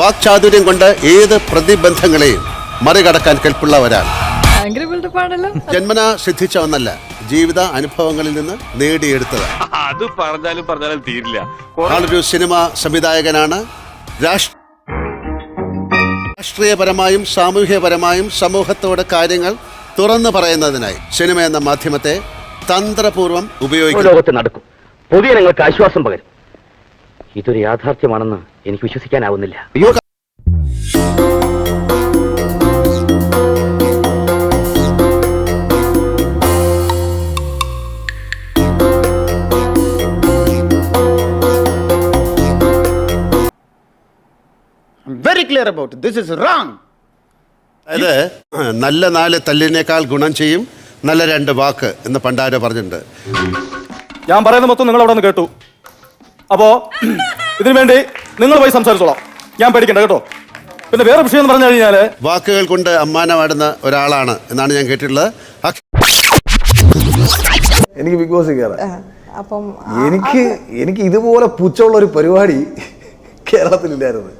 വാക്ചാതുര്യം കൊണ്ട് ഏത് പ്രതിബന്ധങ്ങളെയും മറികടക്കാൻ കെൽപ്പുള്ളവരാണ്. ജന്മനാ സിദ്ധിച്ച ഒന്നല്ല ജീവിത അനുഭവങ്ങളിൽ നിന്ന് നേടിയെടുത്തത് അത് പറഞ്ഞാലും പറഞ്ഞാലും തീരില്ല. ആളൊരു സിനിമ സംവിധായകനാണ്. രാഷ്ട്ര രാഷ്ട്രീയപരമായും സാമൂഹ്യപരമായും സമൂഹത്തോട് കാര്യങ്ങൾ തുറന്നു പറയുന്നതിനായി സിനിമ എന്ന മാധ്യമത്തെ തന്ത്രപൂർവം ഉപയോഗിക്കും ലോകത്ത് നടക്കും. പൊതുജനങ്ങൾക്ക് ആശ്വാസം പകരും. ഇതൊരു യാഥാർത്ഥ്യമാണെന്ന് എനിക്ക് വിശ്വസിക്കാനാവുന്നില്ല. Very clear about this is wrong അതായത് നല്ല നാല് തല്ലിനേക്കാൾ ഗുണം ചെയ്യും നല്ല രണ്ട് വാക്ക് എന്ന് പണ്ടാരോ പറഞ്ഞിട്ടുണ്ട്. ഞാൻ പറയുന്ന മൊത്തം നിങ്ങൾ അവിടെ നിന്ന് കേട്ടു. അപ്പോ ഇതിനു വേണ്ടി നിങ്ങൾ പോയി സംസാരിച്ചോളാം. ഞാൻ പഠിക്കണ്ട കേട്ടോ. പിന്നെ വേറെ വിഷയം എന്ന് പറഞ്ഞു കഴിഞ്ഞാൽ വാക്കുകൾ കൊണ്ട് അമ്മാനമാടുന്ന ഒരാളാണ് എന്നാണ് ഞാൻ കേട്ടിട്ടുള്ളത്. എനിക്ക് ബിഗ് ബോസ് കയറാം അപ്പം എനിക്ക് എനിക്ക് ഇതുപോലെ പുച്ചുള്ള ഒരു പരിപാടി കേരളത്തിലില്ലായിരുന്നു.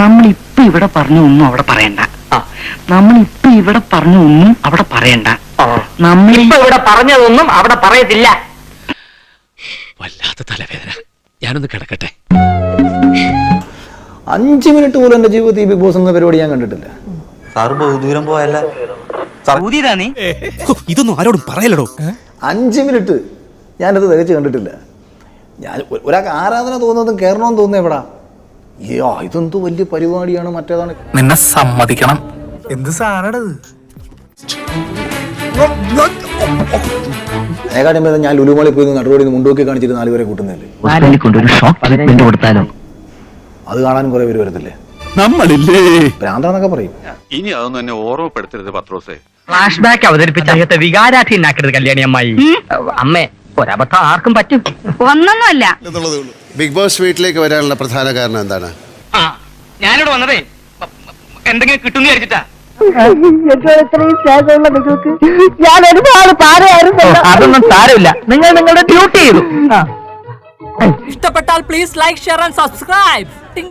നമ്മൾ ഇപ്പൊ ഇവിടെ പറഞ്ഞു ഒന്നും അവിടെ പറയണ്ട. നമ്മൾ ഇപ്പൊ ഇവിടെ പറഞ്ഞു ഒന്നും അവിടെ പറയണ്ട. നമ്മൾ ഇപ്പൊ ഇവിടെ പറഞ്ഞതൊന്നും അവിടെ പറയത്തില്ല. വല്ലാത്ത തലവേദന. ഞാനൊന്ന് കിടക്കട്ടെ. അഞ്ച് മിനിറ്റ് പോലും എന്റെ ജീവിതത്തിൽ ബിഗ് ബോസ് എന്ന പരിപാടി ഞാൻ കണ്ടിട്ടില്ല. സാറ് ദൂരം പോയല്ല. ഇതൊന്നും ആരോടും പറയലടോ. അഞ്ച് മിനിറ്റ് ഞാനത് തികച്ച് കണ്ടിട്ടില്ല. ഞാൻ ഒരാൾക്ക് ആരാധന തോന്നുന്നതും കയറണമെന്ന് തോന്നുന്നു എവിടാ? അയ്യോ ഇതെന്തോ വലിയ പരിപാടിയാണ് മറ്റേതാണ്. നിന്നെ സമ്മതിക്കണം. എന്ത് സാറടത്? അതിനെക്കാട്ടും ഭേദം ഞാൻ ലുലുമാളി പോയി നടുവോടി മുണ്ടോക്കി കാണിച്ചിട്ട് നാലുപേരെ കൂട്ടുന്നില്ലേ കൊണ്ടൊരു ഷോക്ക് ട്രീറ്റ്മെന്റ് കൊടുത്താലോ? അത് കാണാൻ കുറെ പേര് വരത്തില്ലേ? നമ്മളില്ലേ? ഭ്രാന്താന്നൊക്കെ പറയും. ഇനി അതൊന്നും എന്നെ ഓർമ്മപ്പെടുത്തരുത് പത്രോസേ. ഫ്ലാഷ് ബാക്ക് അവതരിപ്പിച്ച അദ്ദേഹത്തെ വികാരാധീനാക്കരുത് കല്യാണി അമ്മായി. അമ്മേ ഒരബദ്ധം ആർക്കും പറ്റും. ഒന്നൊന്നുമല്ല. ബിഗ് ബോസ് വീട്ടിലേക്ക് വരാനുള്ള പ്രധാന കാരണം എന്താണ്? ഞാനിവിടെ വന്നതേ. എന്തെങ്കിലും കിട്ടുന്ന വിചാരിച്ചിട്ടാ. ഞാൻ ഒരുപാട് അതൊന്നും സാരമില്ല. നിങ്ങൾ നിങ്ങളുടെ ഡ്യൂട്ടി ചെയ്തു. ഇഷ്ടപ്പെട്ടാൽ please like share and subscribe